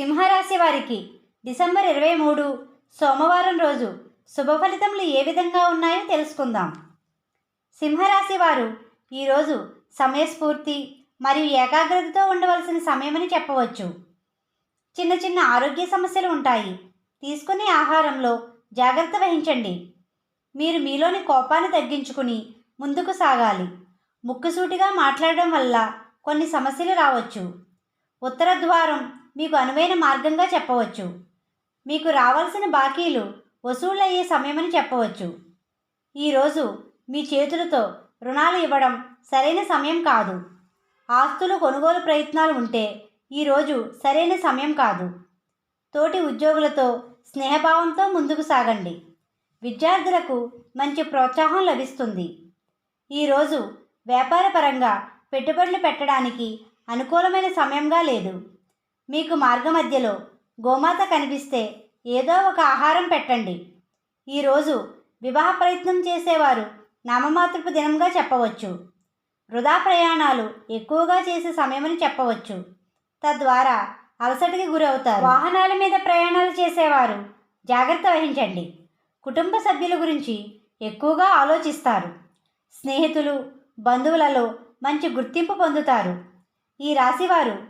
సింహరాశి వారికి డిసెంబర్ ఇరవై మూడు సోమవారం రోజు శుభ ఫలితములు ఏ విధంగా ఉన్నాయో తెలుసుకుందాం. సింహరాశి వారు ఈరోజు సమయస్ఫూర్తి మరియు ఏకాగ్రతతో ఉండవలసిన సమయమని చెప్పవచ్చు. చిన్న చిన్న ఆరోగ్య సమస్యలు ఉంటాయి. తీసుకునే ఆహారంలో జాగ్రత్త వహించండి. మీరు మీలోని కోపాన్ని తగ్గించుకుని ముందుకు సాగాలి. ముక్కుసూటిగా మాట్లాడడం వల్ల కొన్ని సమస్యలు రావచ్చు. ఉత్తర ద్వారం మీకు అనువైన మార్గంగా చెప్పవచ్చు. మీకు రావాల్సిన బాకీలు వసూలయ్యే సమయమని చెప్పవచ్చు. ఈరోజు మీ చేతులతో రుణాలు ఇవ్వడం సరైన సమయం కాదు. ఆస్తులు కొనుగోలు ప్రయత్నాలు ఉంటే ఈరోజు సరైన సమయం కాదు. తోటి ఉద్యోగులతో స్నేహభావంతో ముందుకు సాగండి. విద్యార్థులకు మంచి ప్రోత్సాహం లభిస్తుంది. ఈరోజు వ్యాపారపరంగా పెట్టుబడులు పెట్టడానికి అనుకూలమైన సమయంగా లేదు. మీకు మార్గమధ్యలో గోమాత కనిపిస్తే ఏదో ఒక ఆహారం పెట్టండి. ఈరోజు వివాహ ప్రయత్నం చేసేవారు నామమాత్రపు దినంగా చెప్పవచ్చు. వృధా ప్రయాణాలు ఎక్కువగా చేసే సమయమని చెప్పవచ్చు. తద్వారా అలసటకి గురవుతారు. వాహనాల మీద ప్రయాణాలు చేసేవారు జాగ్రత్త వహించండి. కుటుంబ సభ్యుల గురించి ఎక్కువగా ఆలోచిస్తారు. స్నేహితులు బంధువులలో మంచి గుర్తింపు పొందుతారు. ఈ రాశివారు